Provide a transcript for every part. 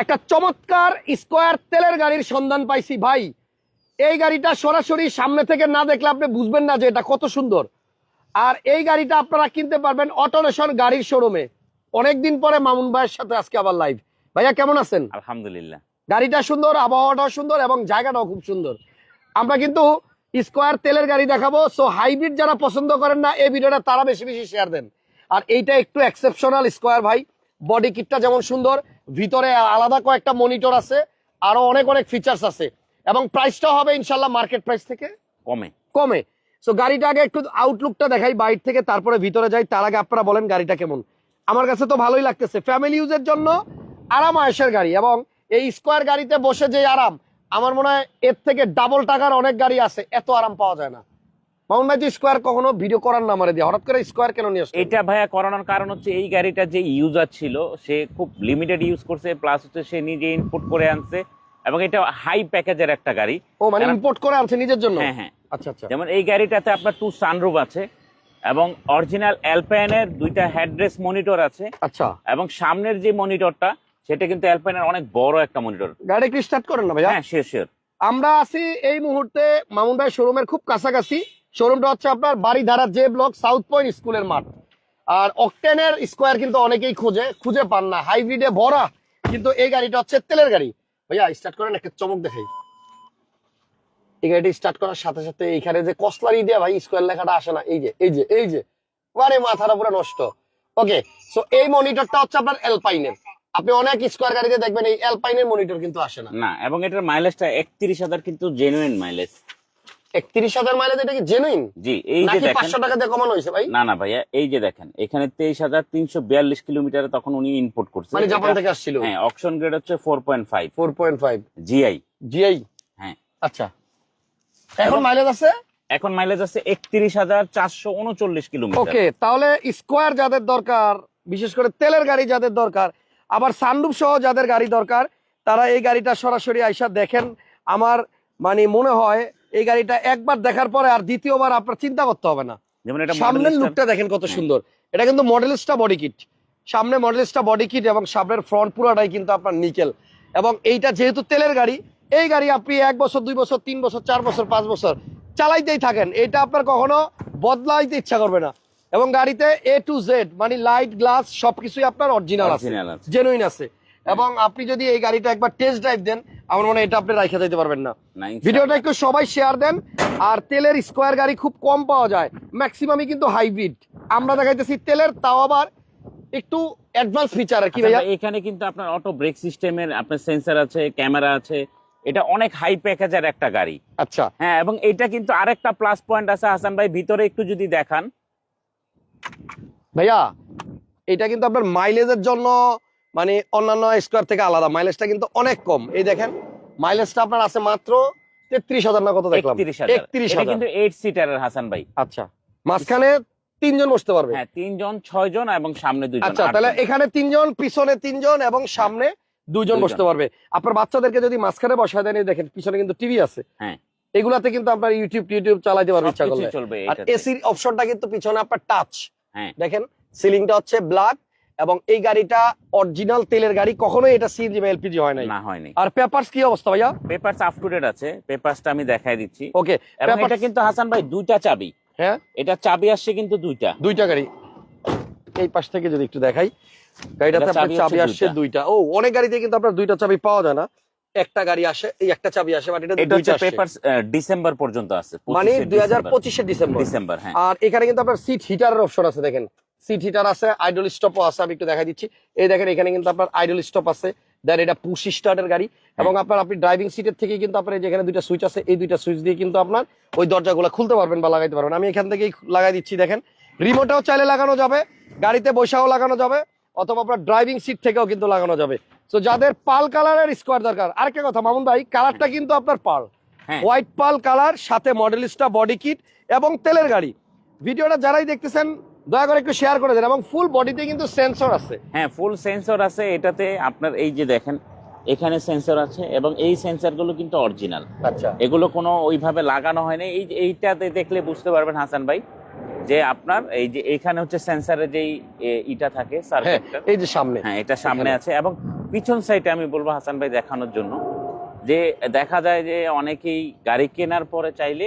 একটা চমৎকার স্কোয়ার তেলের গাড়ির সন্ধান পাইছি ভাই। এই গাড়িটা সরাসরি সামনে থেকে না দেখলে আপনি বুঝবেন না যে এটা কত সুন্দর। আর এই গাড়িটা আপনারা কিনতে পারবেন অটোনেশন গাড়ির শোরুমে। অনেকদিন পরে মামুন ভাইয়ের সাথে আজকে আবার লাইভ ভাইয়া কেমন আছেন? আলহামদুলিল্লাহ। গাড়িটা সুন্দর আবহাওয়াটাও সুন্দর এবং জায়গাটাও খুব সুন্দর। আমরা কিন্তু স্কোয়ার তেলের গাড়ি দেখাবো। সো হাইব্রিড যারা পছন্দ করেন না এই ভিডিওটা তারা বেশি বেশি শেয়ার দেন। আর এইটা একটু এক্সেপশনাল স্কোয়ার ভাই। বডি কিটটা যেমন সুন্দর ভিতরে আলাদা কয়েকটা মনিটর আছে আরও অনেক অনেক ফিচার্স আছে। এবং প্রাইসটা হবে ইনশাল্লাহ মার্কেট প্রাইস থেকে কমে। কমে। সো গাড়িটা আগে একটু আউটলুকটা দেখাই বাইর থেকে তারপরে ভিতরে যাই তার আগে আপনারা বলেন গাড়িটা কেমন। আমার কাছে তো ভালোই লাগতেছে। ফ্যামিলি ইউজের জন্য আরাম আয়েসের গাড়ি এবং এই স্কোয়ার গাড়িতে বসে যে আরাম আমার মনে হয় এর থেকে ডাবল টাকার অনেক গাড়ি আছে এত আরাম পাওয়া যায় না। মামুন ভাই স্কোয়ার কখনো ভিডিও করার না মারে দিয়ে হঠাৎ করে স্কোয়ার কেন নিয়ে এটা ভাইয়া করানোর কারণ হচ্ছে এই গাড়িটা যে ইউজার ছিল সে খুব লিমিটেড ইউজ করছে প্লাস হচ্ছে সে নিজে ইনপুট করে আনছে এবং এটা হাই প্যাকেজের একটা গাড়ি। ও মানে ইম্পোর্ট করে আনছে নিজের জন্য? হ্যাঁ হ্যাঁ। আচ্ছা আচ্ছা। যেমন এই গাড়িটাতে আপনার টু সানরুফ আছে এবং অরিজিনাল অ্যালপাইনের দুইটা হেডরেস মনিটর আছে আচ্ছা। এবং সামনের যে মনিটরটা সেটা কিন্তু অ্যালপাইনের অনেক বড় একটা মনিটর গাড়ি একটু স্টার্ট করেন না ভাইয়া? হ্যাঁ শিওর শিওর আমরা আছি এই মুহূর্তে মামুন ভাই শোরুমের খুব কাছাকাছি। শোরুমটা হচ্ছে আপনার Baridhara J block South Point স্কুলের মাঠ। আর অকটেনের স্কোয়ার কিন্তু অনেকেই খোঁজে, খুঁজে পান না। হাইব্রিডে ভরা কিন্তু এই গাড়িটা হচ্ছে তেলের গাড়ি। ভাইয়া স্টার্ট করেন, একটা চমক দেখাই। এই গাড়িটি স্টার্ট করার সাথে সাথে এইখানে যে কসলারি দিয়ে, ভাই, স্কোয়ার লেখাটা আসে না। এই যে এই যে এই যে। মানে মাথাটা পুরো নষ্ট। ওকে সো এই মনিটরটা হচ্ছে আপনার এলপাইনের আপনি অনেক স্কোয়ার গাড়িতে দেখবেন এই এলপাইনের মনিটর কিন্তু আসে না। না, এবং এটার মাইলেজটা একত্রিশ হাজার কিন্তু জেনুইন মাইলেজ একত্রিশ হাজার মাইলেজ এটা কি জেনুইন জি এই যে দেখেন পাঁচশো টাকা দিয়ে কমানো হয়েছে ভাই? না না ভাইয়া এই যে দেখেন এখানে তেইশ হাজার তিনশো বিয়াল্লিশ কিলোমিটারে তখন উনি করছে। মানে জাপান থেকে আসছিল? হ্যাঁ অপশন গ্রেড হচ্ছে four point five four point five GI GI হ্যাঁ। আচ্ছা। এখন মাইলেজ আছে? এখন মাইলেজ আছে একত্রিশ হাজার চারশো উনচল্লিশ কিলোমিটার। ওকে তাহলে স্কোয়ার যাদের দরকার বিশেষ করে তেলের গাড়ি যাদের দরকার আবার সানরুফ সহ যাদের গাড়ি দরকার তারা এই গাড়িটা সরাসরি আইসা দেখেন। আমার মানে মনে হয় এই গাড়িটা একবার দেখার পরে আর দ্বিতীয়বার আপনার চিন্তা করতে হবে না। যেমন এটা সামনের লুকটা দেখেন কত হ্যাঁ। সুন্দর। এটা কিন্তু মডেলিস্টা বডি কিট সামনে মডেলিস্টা বডি কিট এবং সামনের ফ্রন্ট পুরোটাই কিন্তু আপনার নিকেল এবং এইটা যেহেতু তেলের গাড়ি এই গাড়ি আপনি এক বছর দুই বছর তিন বছর চার বছর পাঁচ বছর চালাইতেই থাকেন। এটা আপনার কখনো বদলাইতে ইচ্ছা করবে না। এবং গাড়িতে এ টু জেড মানে লাইট গ্লাস সবকিছুই আপনার অরিজিনাল আছে। জেনুইন আছে। এবং আপনি যদি এই গাড়িটা একবার টেস্ট ড্রাইভ দেন আমার মনে হয় এটা আপনি রাইখা দিতে পারবেন না। ভিডিওটা একটু সবাই শেয়ার দেন আর তেলের স্কোয়ার গাড়ি খুব কম পাওয়া যায়। ম্যাক্সিমামই কিন্তু হাইব্রিড আমরা দেখাইতেছি তেলের তাও আবার একটু অ্যাডভান্স ফিচার আর কি আচ্ছা ভাইয়া। ভাই, এখানে কিন্তু আপনার অটো ব্রেক সিস্টেমের আপনার সেন্সর আছে ক্যামেরা আছে। এটা অনেক হাই প্যাকেজের একটা গাড়ি। আচ্ছা। হ্যাঁ এবং এটা কিন্তু আরেকটা প্লাস পয়েন্ট আছে। হাসান ভাই ভিতরে একটু যদি দেখান। ভাইয়া এটা কিন্তু আপনার মাইলেজের জন্য মানে অন্যান্য স্কোয়ার থেকে আলাদা। মাইলেজটা কিন্তু অনেক কম। এই দেখেন মাইলেজটা আপনার আছে মাত্র তেত্রিশ হাজার না কত দেখলাম? একত্রিশ হাজার। কিন্তু এইট সিটারের হাসান ভাই। আচ্ছা মাঝখানে তিনজন বসতে পারবে। হ্যাঁ তিনজন ছয় জন এবং সামনে দুইজন আচ্ছা তাহলে এখানে তিনজন পিছনে তিনজন এবং সামনে দুইজন দুইজন। বসতে পারবে। আপনার বাচ্চাদেরকে যদি মাঝখানে বসায় দেন দেখেন পিছনে কিন্তু টিভি আছে। হ্যাঁ। এগুলাতে কিন্তু আপনার ইউটিউব টিউটিউব চালাইতে পারবে ইচ্ছা করলে। চলবে আর। এসির অপশনটা কিন্তু পিছনে আপনার টাচ হ্যাঁ। দেখেন সিলিংটা হচ্ছে ব্ল্যাক এবং এই গাড়িটা অরিজিনাল তেলের গাড়ি কখনোই এটা সিএনজি বা এলপিজি হয় নাই। না হয়নি। আর পেপারস কি অবস্থা ভাইয়া? পেপারস আপ টু ডেট আছে পেপারসটা আমি দেখাই দিচ্ছি। ওকে এবং এটা কিন্তু হাসান ভাই দুইটা চাবি। হ্যাঁ? এটা চাবি আসছে কিন্তু দুইটা। দুইটা গাড়ি। এই পাশ থেকে যদি একটু দেখাই গাড়িটাতে আপনার চাবি আসছে দুইটা। ও অনেক গাড়িতে কিন্তু আপনার দুইটা চাবি পাওয়া যায় না। একটা গাড়ি আসে এই একটা চাবি আসে বাট এটা দুইটা। পেপারস ডিসেম্বর পর্যন্ত আছে মানে 25 দুই হাজার পঁচিশে ডিসেম্বর ডিসেম্বর হ্যাঁ। আর এখানে কিন্তু আপনার সিট হিটারের অপশন আছে দেখেন। সিট হিটার আছে আইডল স্টপও আছে আমি একটু দেখাই দিচ্ছি। এই দেখেন এখানে কিন্তু আপনার আইডল স্টপ আছে। দেন এটা পুশ স্টার্টের গাড়ি। এবং আপনার আপনি ড্রাইভিং সিটের থেকে কিন্তু আপনার এই যেখানে দুইটা সুইচ আছে এই দুইটা সুইচ দিয়ে কিন্তু আপনার ওই দরজাগুলো খুলতে পারবেন বা লাগাইতে পারবেন। আমি এখান থেকেই লাগাই দিচ্ছি দেখেন। রিমোটেও চাইলে লাগানো যাবে গাড়িতে বসাও লাগানো যাবে অথবা আপনার ড্রাইভিং সিট থেকেও কিন্তু লাগানো যাবে। তো যাদের পাল কালারের স্কোয়ার দরকার আরেকটা কথা মামুন ভাই কালারটা কিন্তু আপনার পাল। হ্যাঁ। হোয়াইট পাল কালার সাথে মডেলিস্টা বডি কিট এবং তেলের গাড়ি। ভিডিওটা যারাই দেখতেছেন দয়া করে একটু শেয়ার করে দেন এবং ফুল বডিতে কিন্তু সেন্সর আছে। হ্যাঁ ফুল সেন্সর আছে। এটাতে আপনার এই যে দেখেন এখানে সেন্সর আছে এবং এই সেন্সরগুলো কিন্তু অরিজিনাল আচ্ছা। এগুলো কোনো ওইভাবে লাগানো হয়নি। এই এইটাতে দেখলে বুঝতে পারবেন হাসান ভাই যে আপনার এই যে এখানে হচ্ছে সেন্সরের যেই ইটা থাকে সার্কিটটা এই যে সামনে। হ্যাঁ এটা সামনে আছে এবং পিছন সাইডে আমি বলব হাসান ভাই দেখানোর জন্য যে দেখা যায় যে অনেকেই গাড়ি কেনার পরে চাইলে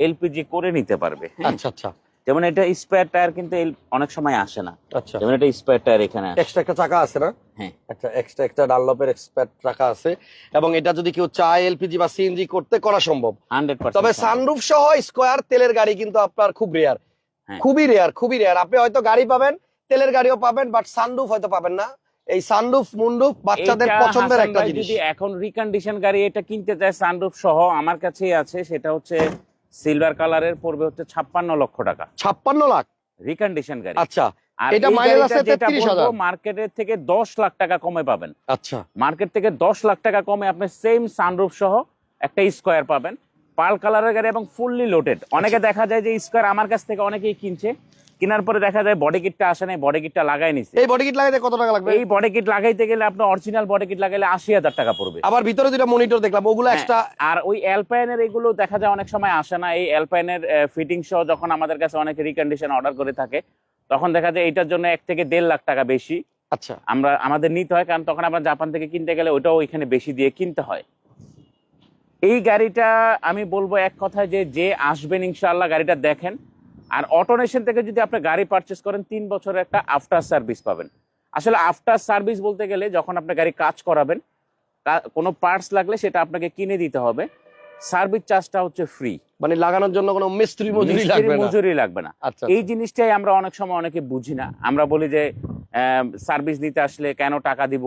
এলপিজি করে নিতে পারবে? আচ্ছা আচ্ছা। যেমন এটা স্পেয়ার টায়ার কিন্তু অনেক সময় আসে না। আচ্ছা। যেমন এটা স্পেয়ার টায়ার এখানে এক্সট্রা একটা চাকা আছে না? হ্যাঁ। আচ্ছা এক্সট্রা একটা ডানলপের এক্সপার্ট চাকা আছে। এবং এটা যদি কেউ চায় এলপিজি বা সিএনজি করতে করা সম্ভব। 100% তবে সানরুফ সহ স্কোয়ার তেলের গাড়ি কিন্তু আপনার খুব রেয়ার হ্যাঁ। খুবই রেয়ার খুবই রেয়ার আপনি হয়তো গাড়ি পাবেন তেলের গাড়িও পাবেন বাট সানরুফ হয়তো পাবেন না। এই সানরুফ মুন্ডুফ বাচ্চাদের পছন্দের একটা জিনিস। যদি এখন রিকন্ডিশন গাড়ি এটা কিনতে চায় সানরুফ সহ আমার কাছেই আছে। সেটা হচ্ছে সিলভার কালারের পড়বে হচ্ছে ছাপ্পান্ন লক্ষ টাকা। ছাপ্পান্ন লাখ? রিকন্ডিশন গাড়ি। আচ্ছা এটা মাইলেজ আছে যেটা 33,000 মার্কেটের থেকে দশ লাখ টাকা কমে পাবেন। আচ্ছা। মার্কেট থেকে দশ লাখ টাকা কমে আপনি সেম সানরুফ সহ একটা স্কোয়ার পাবেন। পাল কালারের গাড়ি এবং ফুললি লোডেড অনেকে দেখা যায় যে স্কোয়ার আমার কাছ থেকে অনেকেই কিনছে। কেনার পরে দেখা যায় বডি কিটটা আসে নাই বডি কিটটা লাগাই নিছে। এই বডি কিট লাগাইতে কত টাকা লাগবে? এই বডি কিট লাগাইতে গেলে আপনার অরিজিনাল বডি কিট লাগাইলে আশি হাজার টাকা পড়বে। আবার ভিতরে দুটা মনিটর দেখলাম ওগুলো হ্যাঁ, এক্সট্রা আর ওই অ্যালপাইনের এগুলো দেখা যায় অনেক সময় আসে না। এই অ্যালপাইনের ফিটিং সহ যখন আমাদের কাছে অনেকে রিকন্ডিশন অর্ডার করে থাকে তখন দেখা যায় এটার জন্য এক থেকে দেড় লাখ টাকা বেশি। আচ্ছা। আমরা আমাদের নিতে হয় কারণ তখন আমরা জাপান থেকে কিনতে গেলে ওটাও এখানে বেশি দিয়ে কিনতে হয়। এই গাড়িটা আমি বলব এক কথায় যে যে আসবেন ইনশাআল্লাহ গাড়িটা দেখেন। আর অটোনেশন থেকে যদি আপনি গাড়ি পারচেস করেন তিন বছরের একটা আফটার সার্ভিস পাবেন। আসলে আফটার সার্ভিস বলতে গেলে যখন আপনি গাড়ি কাজ করাবেন কোনো পার্টস লাগলে সেটা আপনাকে কিনে দিতে হবে। সার্ভিস চার্জটা হচ্ছে ফ্রি মানে লাগানোর জন্য কোনো মিস্ত্রি মজুরি লাগবে না? মজুরি লাগবে না। আচ্ছা এই জিনিসটাই আমরা অনেক সময় অনেকে বুঝি না। আমরা বলি যে সার্ভিস নিতে আসলে কেন টাকা দিব?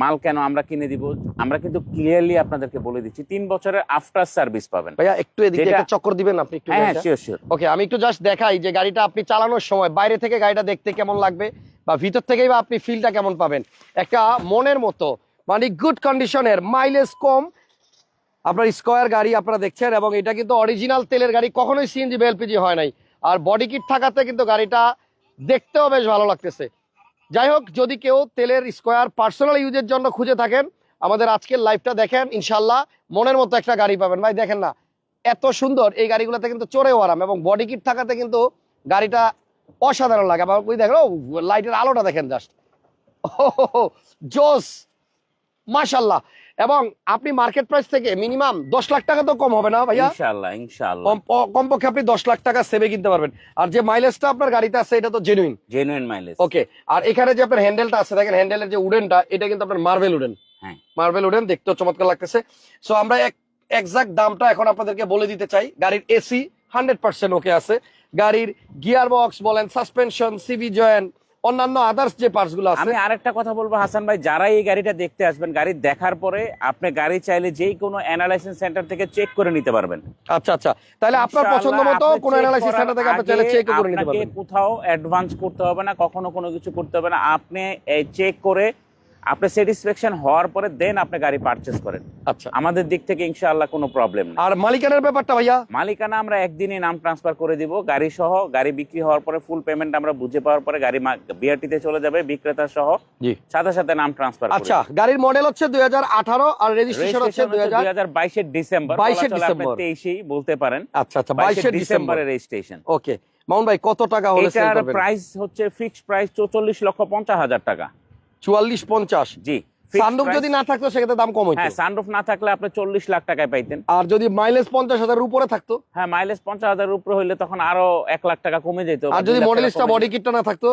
মাল কেন আমরা কিনে দিব? আমরা কিন্তু ক্লিয়ারলি আপনাদেরকে বলে দিচ্ছি তিন বছরের আফটার সার্ভিস পাবেন। ভাইয়া একটু এদিকে একটা চক্কর দিবেন আপনি একটু হ্যাঁ শিওর শিওর ওকে আমি একটু জাস্ট দেখাই যে গাড়িটা আপনি চালানোর সময় বাইরে থেকে গাড়িটা দেখতে কেমন লাগবে বা ভিতর থেকেই বা আপনি ফিলটা কেমন পাবেন। একটা মনের মতো মানে গুড কন্ডিশনের মাইলেজ কম আপনার স্কোয়ার গাড়ি আপনারা দেখছেন এবং এটা কিন্তু অরিজিনাল তেলের গাড়ি কখনোই সিএনজি বা এলপিজি হয় নাই। আর বডি কিট থাকাতে কিন্তু গাড়িটা দেখতেও বেশ ভালো লাগতেছে। যাই হোক, যদি কেউ তেলের স্কোয়ার পার্সোনাল ইউজের জন্য খুঁজে থাকেন, আমাদের আজকের লাইফটা দেখেন ইনশাল্লাহ মনের মতো একটা গাড়ি পাবেন। ভাই, দেখেন না, এত সুন্দর এই গাড়িগুলোতে কিন্তু চড়েও আরাম এবং বডি কিট থাকাতে কিন্তু গাড়িটা অসাধারণ লাগে। আবার ওই দেখেন, ও লাইটের আলোটা দেখেন জাস্ট জোস মাশাল্লাহ এবং আপনি মার্কেট প্রাইস থেকে মিনিমাম দশ লাখ টাকা তো কম হবে না ভাইয়া? ইনশাআল্লাহ ইনশাআল্লাহ। কম- প- কমপক্ষে আপনি দশ লাখ টাকা সেভে কিনতে পারবেন। আর যে মাইলেজটা আপনার গাড়িতে আছে এটা তো জেনুইন জেনুইন মাইলেজ ওকে আর এখানে যে আপনার হ্যান্ডেলটা আছে দেখেন হ্যান্ডেলের যে উডেনটা এটা কিন্তু আপনার মার্বেল উডেন হ্যাঁ। মার্বেল উডেন দেখতেও চমৎকার লাগতেছে। সো আমরা এক এক্সাক্ট দামটা এখন আপনাদেরকে বলে দিতে চাই। গাড়ির এসি হান্ড্রেড পার্সেন্ট ওকে আছে। গাড়ির গিয়ার বক্স বলেন সাসপেনশন সিবি জয়েন্ট অন্যান্য আদার্স যে পার্টসগুলো আছে। আমি আরেকটা কথা বলব হাসান ভাই যারা এই গাড়িটা দেখতে আসবেন গাড়ি দেখার পরে আপনি গাড়ি চাইলে যেই কোনো অ্যানালাইসিস সেন্টার থেকে চেক করে নিতে পারবেন। আচ্ছা আচ্ছা। তাহলে আপনার পছন্দ মতো কোনো অ্যানালাইসিস সেন্টার থেকে আপনি চাইলে চেক করে নিতে আপনাকে পারবেন। কোথাও অ্যাডভান্স করতে হবে না কখনো কোনো কিছু করতে হবে না। আপনি এই চেক করে আপনি স্যাটিসফ্যাকশন হওয়ার পরে দেন আপনি গাড়ি পারচেস করেন। আচ্ছা। আমাদের দিক থেকে ইনশাআল্লাহ কোনো প্রবলেম নেই। আর মালিকানার ব্যাপারটা ভাইয়া? মালিকানা আমরা একদিনে নাম ট্রান্সফার করে দিব গাড়ি সহ গাড়ি বিক্রি হওয়ার পরে ফুল পেমেন্ট আমরা বুঝে পাওয়ার পরে গাড়ি বিআরটিতে চলে যাবে বিক্রেতা সহ জি। সাথে সাথে নাম ট্রান্সফার আচ্ছা গাড়ির মডেল হচ্ছে দুই হাজার আঠারো আর রেজিস্ট্রেশন হচ্ছে দুই দুই হাজার বাইশের ডিসেম্বর 22 বলা চলে আপনি ডিসেম্বর। বলতে পারেন। আচ্ছা আচ্ছা বাইশে বাইশে ডিসেম্বর। ডিসেম্বরের রেজিস্ট্রেশন ওকে মামুন ভাই কত টাকা হলে সেল এটার প্রাইস হচ্ছে ফিক্সড প্রাইস চৌচল্লিশ লক্ষ পঞ্চাশ হাজার টাকা। চুয়াল্লিশ পঞ্চাশ। জি সানরুফ যদি না থাকতো সেক্ষেত্রে দাম কম হইতো। হ্যাঁ সানরুফ না থাকলে আপনি চল্লিশ লাখ টাকায় পাইতেন। আর যদি মাইলেজ পঞ্চাশ হাজারের উপরে থাকতো? হ্যাঁ মাইলেজ পঞ্চাশ হাজার উপরে হইলে তখন আরও এক লাখ টাকা কমে যেত। আর যদি মডেলিস্টটা বডি কিটটা না থাকতো?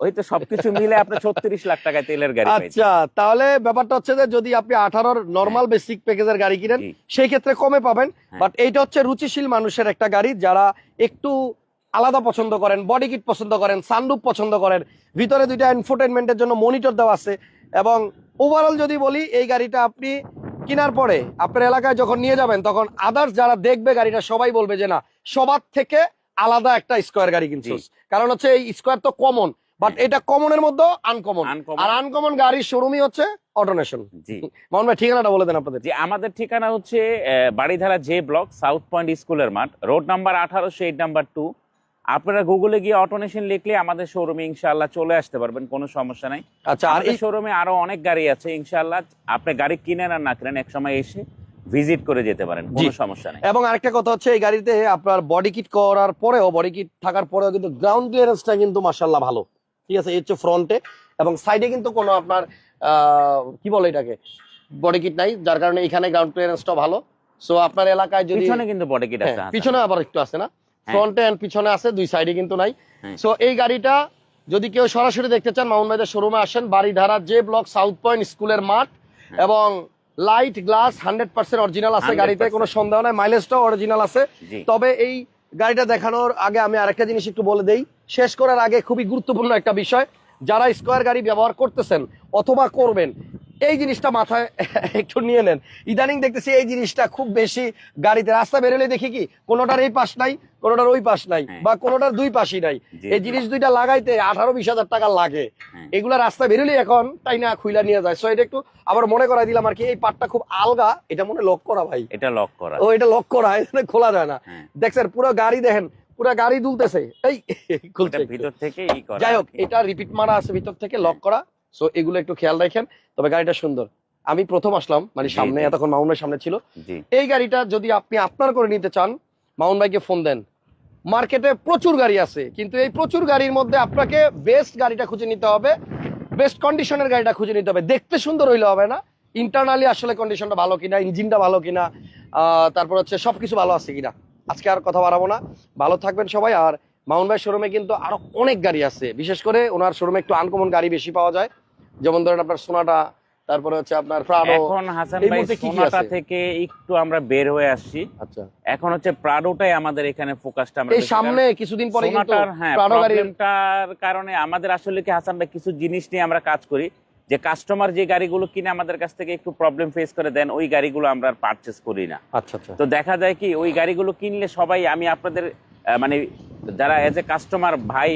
ওই তো সবকিছু মিলে আপনি ছত্রিশ লাখ টাকায় তেলের গাড়ি আচ্ছা তাহলে ব্যাপারটা হচ্ছে যে যদি আপনি আঠারোর নর্মাল বেসিক প্যাকেজের গাড়ি কিনেন সেই ক্ষেত্রে কমে পাবেন। হ্যাঁ। বাট এইটা হচ্ছে রুচিশীল মানুষের একটা গাড়ি যারা একটু আলাদা পছন্দ করেন বডি কিট পছন্দ করেন সানরুফ পছন্দ করেন ভিতরে দুইটা এনফোটেনমেন্টের জন্য মনিটর দেওয়া আছে এবং ওভারঅল যদি বলি এই গাড়িটা আপনি কেনার পরে আপনার এলাকায় যখন নিয়ে যাবেন তখন আদার্স যারা দেখবে গাড়িটা সবাই বলবে যে না সবার থেকে আলাদা একটা স্কোয়ার গাড়ি কিনছো। কারণ হচ্ছে এই স্কোয়ার তো কমন বাট। এটা কমনের মধ্যে আনকমন আর আনকমন গাড়ির শোরুমই হচ্ছে অটোনেশন জি। মোহন ভাই ঠিকানাটা বলে দেন আপনাদের। আমাদের ঠিকানা হচ্ছে Baridhara J block south point স্কুলের মাঠ রোড নাম্বার আঠারো শেড নাম্বার টু আপনারা গুগলে গিয়ে অটোনেশন লিখলে আমাদের শোরুমে ইনশাআল্লাহ চলে আসতে পারবেন কোনো সমস্যা নাই। আচ্ছা আর এই শোরুমে আরও অনেক গাড়ি আছে ইনশাআল্লাহ। আপনি গাড়ি কিনেন আর না কিনেন এক সময় এসে ভিজিট করে যেতে পারেন কোনো সমস্যা নেই। এবং আরেকটা কথা হচ্ছে এই গাড়িতে আপনার বডি কিট করার পরেও বডি কিট থাকার পরেও কিন্তু গ্রাউন্ড ক্লিয়ারেন্সটা কিন্তু মার্শাল্লাহ ভালো। ঠিক আছে এই হচ্ছে ফ্রন্টে এবং সাইডে কিন্তু কোনো আপনার আহ, কি বলে এটাকে? বডি কিট নাই যার কারণে এখানে গ্রাউন্ড ক্লিয়ারেন্সটা ভালো। সো আপনার এলাকায় যদি পিছনে কিন্তু বডি কিট আছে হ্যাঁ, পিছনে আবার একটু আছে না? ফ্রন্টে এন্ড পিছনে আছে দুই সাইডে কিন্তু নাই। হ্যাঁ। সো এই গাড়িটা যদি কেউ সরাসরি দেখতে চান মাউন্ট ভাইদের শোরুমে আসেন বাড়িধারা যে ব্লক সাউথ পয়েন্ট স্কুলের মাঠ হ্যাঁ। এবং light glass hundred percent original আছে গাড়িতে কোনো সন্দেহ নাই মাইলেজটাও অরিজিনাল আছে। তবে এই গাড়িটা দেখানোর আগে আমি আরেকটা জিনিস একটু বলে দেই। শেষ করার আগে খুবই গুরুত্বপূর্ণ একটা বিষয় যারা স্কোয়ার গাড়ি ব্যবহার করতেছেন অথবা করবেন এই জিনিসটা মাথায় একটু নিয়ে নেন। ইদানিং দেখতেছি এই জিনিসটা খুব বেশি গাড়িতে রাস্তা বেরোলে দেখি কি কোনোটার এই পাশ নাই কোনোটার ওই পাশ নাই হ্যাঁ। বা কোনোটার দুই পাশই নাই। এই জিনিস দুইটা লাগাইতে আঠারো বিশ হাজার টাকা লাগে। হ্যাঁ। এগুলা রাস্তা বেরোলে এখন তাই না খুইলা নিয়ে যায়। সো এটা একটু আবার মনে করাই দিলাম আর কি এই পাটটা খুব আলগা এটা মনে লক করা ভাই। এটা লক করা। ও এটা লক করা এখানে খোলা যায় না। হ্যাঁ। দেখছেন পুরো গাড়ি দেখেন পুরো গাড়ি দুলতেছে। এই একটু। ভিতর থেকে যাই হোক এটা রিপিট মারা আছে ভিতর থেকে লক করা। সো এগুলো একটু খেয়াল রাখেন। তবে গাড়িটা সুন্দর। আমি প্রথম আসলাম মানে সামনে। এতক্ষণ মাউন্টের সামনে ছিল। এই গাড়িটা যদি আপনি আপনার করে নিতে চান মাউন্ট বাইকে ফোন দেন। মার্কেটে প্রচুর গাড়ি আছে কিন্তু এই প্রচুর গাড়ির মধ্যে আপনাকে বেস্ট গাড়িটা খুঁজে নিতে হবে বেস্ট কন্ডিশনের গাড়িটা খুঁজে নিতে হবে। দেখতে সুন্দর হইলে হবে না। ইন্টারনালি আসলে কন্ডিশনটা ভালো কিনা ইঞ্জিনটা ভালো কিনা আহ, তারপর হচ্ছে সবকিছু ভালো আছে কিনা। আজকে আর কথা বাড়াবো না। ভালো থাকবেন সবাই আর মাউন্ট ভাই শোরুমে কিন্তু আরও অনেক গাড়ি আছে। বিশেষ করে ওনার শোরুমে একটু আনকমন গাড়ি বেশি পাওয়া যায়। যেমন ধরেন আপনার সোনাটা তারপরে হচ্ছে আপনার প্রাডো এখন হাসান ভাই সোনাটা থেকে একটু আমরা বের হয়ে আসছি। আচ্ছা। এখন হচ্ছে প্রাডোটাই আমাদের এখানে ফোকাসটা আমরা এই সামনে কিছুদিন পরে কিন্তু সোনাটার হ্যাঁ প্রাডো গাড়ির কারণে আমাদের আসলে কি হাসান ভাই কিছু জিনিস নিয়ে আমরা কাজ করি। যে কাস্টমার যে গাড়িগুলো কিনে আমাদের কাছ থেকে একটু প্রবলেম ফেস করে দেন ওই গাড়িগুলো আমরা পারচেস করি না। আচ্ছা আচ্ছা। তো দেখা যায় কি ওই গাড়িগুলো কিনলে সবাই আমি আপনাদের মানে যারা এজ এ কাস্টমার ভাই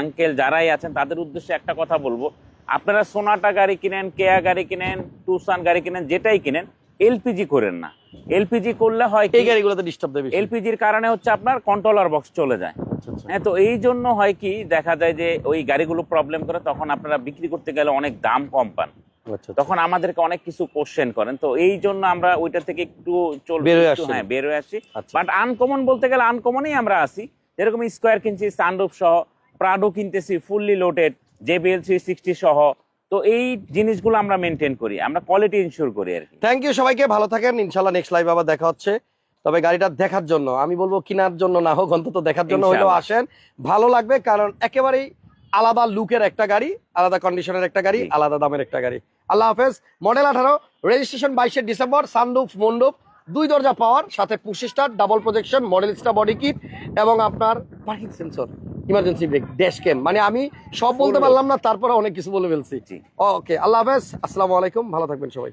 আঙ্কেল যারাই আছেন তাদের উদ্দেশ্যে একটা কথা বলব। আপনারা সোনাটা গাড়ি কিনেন কেয়া গাড়ি কিনেন টুসান গাড়ি কিনেন যেটাই কিনেন এলপিজি করেন না। এলপিজি করলে হয় এই গাড়িগুলোতে ডিস্টার্ব দেবে এলপিজির কারণে হচ্ছে আপনার কন্ট্রোলার বক্স চলে যায়। আচ্ছা, আচ্ছা। হ্যাঁ তো এই জন্য হয় কি দেখা যায় যে ওই গাড়িগুলো প্রবলেম করে তখন আপনারা বিক্রি করতে গেলে অনেক দাম কম পান। আচ্ছা, তখন আমাদেরকে অনেক কিছু কোশ্চেন করেন। তো এই জন্য আমরা ওইটা থেকে একটু হয়ে বের আসি। বাট আনকমন বলতে গেলে আনকমনই আমরা আছি যেরকম স্কোয়ার কিনছি সানরুফ সহ Prado কিনতেছি fully loaded JBL three sixty সহ। তো এই জিনিসগুলো আমরা মেনটেন করি আমরা কোয়ালিটি ইনশিওর করি আর থ্যাংক ইউ সবাইকে ভালো থাকেন ইনশাল্লাহ নেক্সট লাইভ আবার দেখা হচ্ছে। তবে গাড়িটা দেখার জন্য আমি বলব কেনার জন্য না হোক অন্তত দেখার জন্য হলেও আসেন। ভালো লাগবে কারণ একেবারেই আলাদা লুকের একটা গাড়ি আলাদা কন্ডিশনের একটা গাড়ি আলাদা দামের একটা গাড়ি। আল্লাহ হাফেজ। মডেল আঠারো রেজিস্ট্রেশন বাইশে ডিসেম্বর সানরুফ মন্ডপ দুই দরজা পাওয়ার সাথে push start double projection Modellista body kit এবং আপনার parking sensor emergency brake dash cam মানে আমি সব বলতে পারলাম না তারপরে অনেক কিছু বলে ফেলছি। ওকে আল্লাহ হাফেজ আসসালামু আলাইকুম ভালো থাকবেন সবাই।